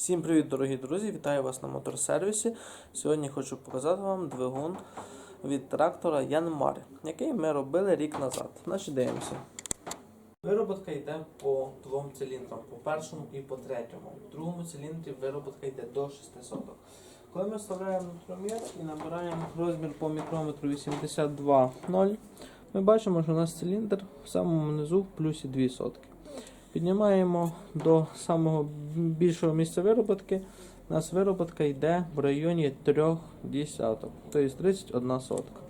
Всім привіт, дорогі друзі! Вітаю вас на моторсервісі. Сьогодні хочу показати вам двигун від трактора Янмар, який ми робили рік назад. Значить, дивимося. Вироботка йде по двом циліндрам, по першому і по третьому. В другому циліндрі вироботка йде до 600. Коли ми вставляємо мікромір і набираємо розмір по мікрометру 82,0, ми бачимо, що у нас циліндр в самому низу в плюсі 2 сотки. Піднімаємо до самого більшого місця вироботки. У нас вироботка йде в районі 3 десяток, тобто 31 сотка.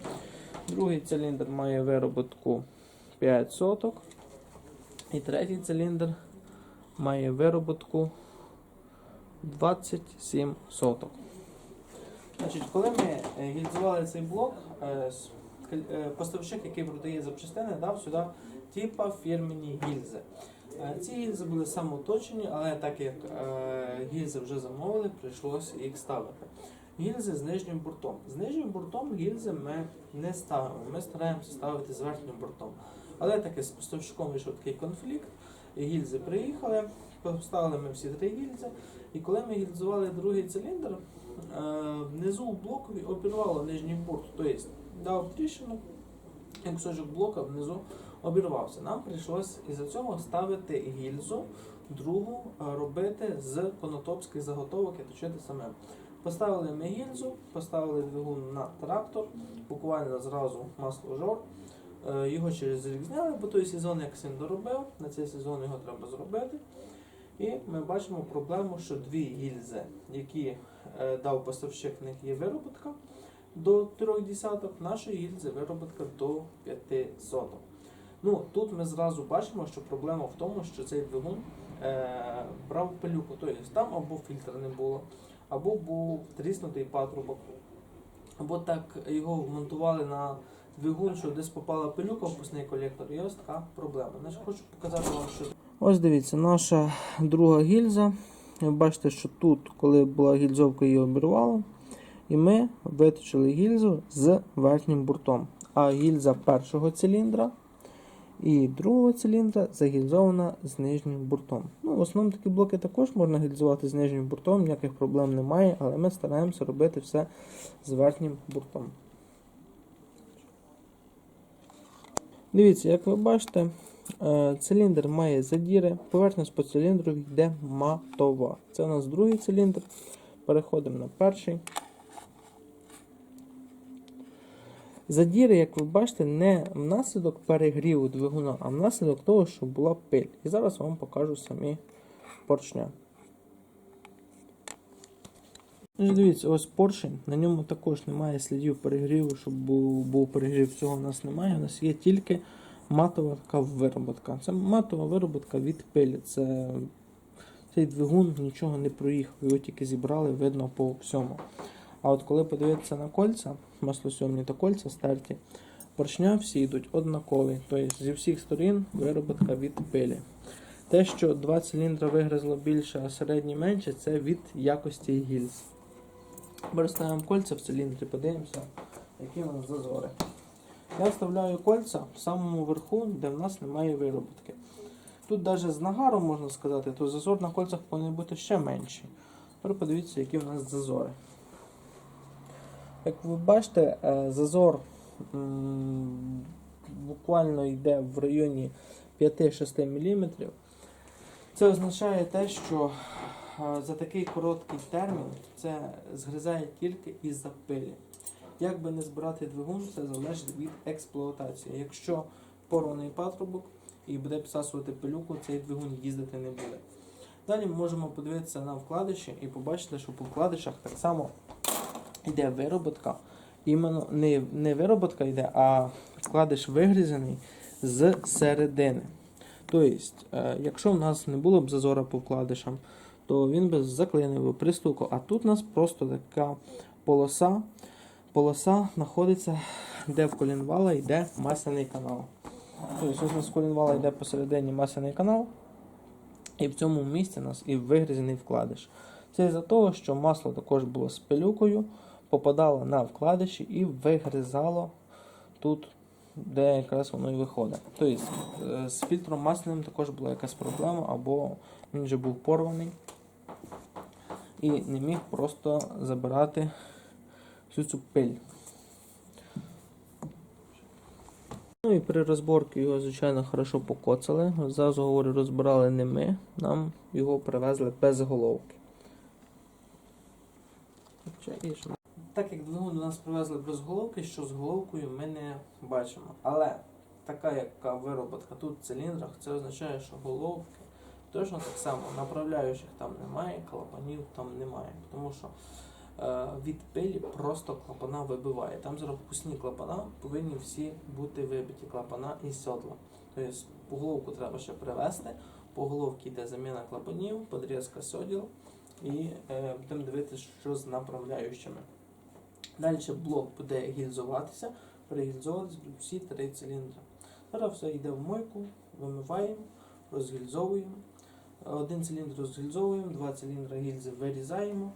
Другий циліндр має вироботку 5 соток. І третій циліндр має вироботку 27 соток. Значить, коли ми е, гільзували цей блок, е, поставщик, який продає запчастини, дав сюди типа фірмені гільзи. Е, Ці гільзи були самоуточені, але так як е, гільзи вже замовили, прийшлося їх ставити. Гільзи з нижнім бортом. З нижнім бортом гільзи ми не ставимо. Ми стараємося ставити з верхнім бортом. Але таки з поставщиком вийшов такий конфлікт. Гільзи приїхали, поставили ми всі три гільзи. І коли ми гільзували другий циліндр, е, внизу у блокові обірвало нижній борт, тобто дав тріщину, і кусочок блока внизу обірвався. Нам прийшлось із-за цього ставити гільзу, другу е, робити з конотопських заготовок і точити самим. Поставили ми гільзу, поставили двигун на трактор, буквально зразу масло жор. Е, Його через рік зняли, бо той сезон як син доробив, на цей сезон його треба зробити. І ми бачимо проблему, що дві гільзи, які е, дав поставщик, в них є вироботка до 3 десяток, нашої гільзи вироботка до 5 соток. Ну, тут ми зразу бачимо, що проблема в тому, що цей двигун е, брав пилюку. Тобто там або фільтра не було, або був тріснутий патрубок, або так його вмонтували на двигун, що десь попала пилюка в пусний колектор, і ось така проблема. Значить, хочу показати вам, що. Ось дивіться, наша друга гільза. Ви бачите, що тут, коли була гільзовка, її обірвало. І ми виточили гільзу з верхнім бортом. А гільза першого циліндра і другого циліндра загільзована з нижнім бортом. Ну, в основному такі блоки також можна гільзувати з нижнім бортом, ніяких проблем немає, але ми стараємося робити все з верхнім бортом. Дивіться, як ви бачите, е, циліндр має задіри, поверхність по циліндру йде матова. Це у нас другий циліндр. Переходимо на перший. Задіри, як ви бачите, не внаслідок перегріву двигуна, а внаслідок того, що була пиль. І зараз вам покажу самі поршня. Ну, Дивіться, ось поршень, на ньому також немає слідів перегріву, щоб був, був перегрів, цього в нас немає. У нас є тільки матова така вироботка. Це матова вироботка від пилі. Це цей двигун нічого не проїхав, його тільки зібрали, видно по всьому. А от коли подивитися на кольця, маслосьомні та кольця стерті, поршня всі йдуть однакові. Тобто зі всіх сторін вироботка від пилі. Те, що два циліндри вигризло більше, а середні менше, це від якості гільз. Тепер ставимо кольця в циліндрі, подивимося, які у нас зазори. Я вставляю кольця в самому верху, де в нас немає вироботки. Тут навіть з нагаром можна сказати, то зазор на кольцях повинен бути ще менший. Тепер подивіться, які у нас зазори. Як ви бачите, е, зазор буквально йде в районі 5-6 мм. Це означає те, що е, за такий короткий термін це згризає тільки із-за пилі. Як би не збирати двигун, це залежить від експлуатації. Якщо порваний патрубок і буде підсасувати пилюку, цей двигун їздити не буде. Далі ми можемо подивитися на вкладиші і побачити, що по вкладишах так само йде вироботка. Іменно не, не вироботка йде, а вкладиш вигрізаний з середини. Тобто, е, якщо в нас не було б зазора по вкладишам, то він би заклинив пристуку. А тут у нас просто така полоса. Полоса знаходиться, де в колінвала йде масляний канал. Тобто, у нас колінвала йде посередині масляний канал. І в цьому місці у нас і вигрізаний вкладиш. Це із-за того, що масло також було з пилюкою, попадало на вкладиші і вигризало тут, де якраз воно і виходить. Тобто е, з фільтром масляним також була якась проблема, або він вже був порваний. і не міг просто забирати всю цю пиль. Ну і при розборці його, звичайно, хорошо покоцали. Зразу говорю, розбирали не ми, нам його привезли без головки. Так як двигун до нас привезли без головки, що з головкою ми не бачимо. Але така яка вироботка тут в циліндрах, це означає, що головки точно так само направляючих там немає, клапанів там немає. Тому що е, від пилі просто клапана вибиває. Там зараз впускні клапана повинні всі бути вибиті клапана і сьодла. Тобто головку треба ще привезти, по головці йде заміна клапанів, подрізка сьоділ і е, будемо дивитися, що з направляючими. Далі блок буде гільзуватися, перегільзовуватися всі три циліндри. Зараз все йде в мойку, вимиваємо, розгільзовуємо. Один циліндр розгільзовуємо, два циліндри гільзи вирізаємо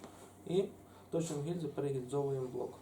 і точно гільзи перегільзовуємо блок.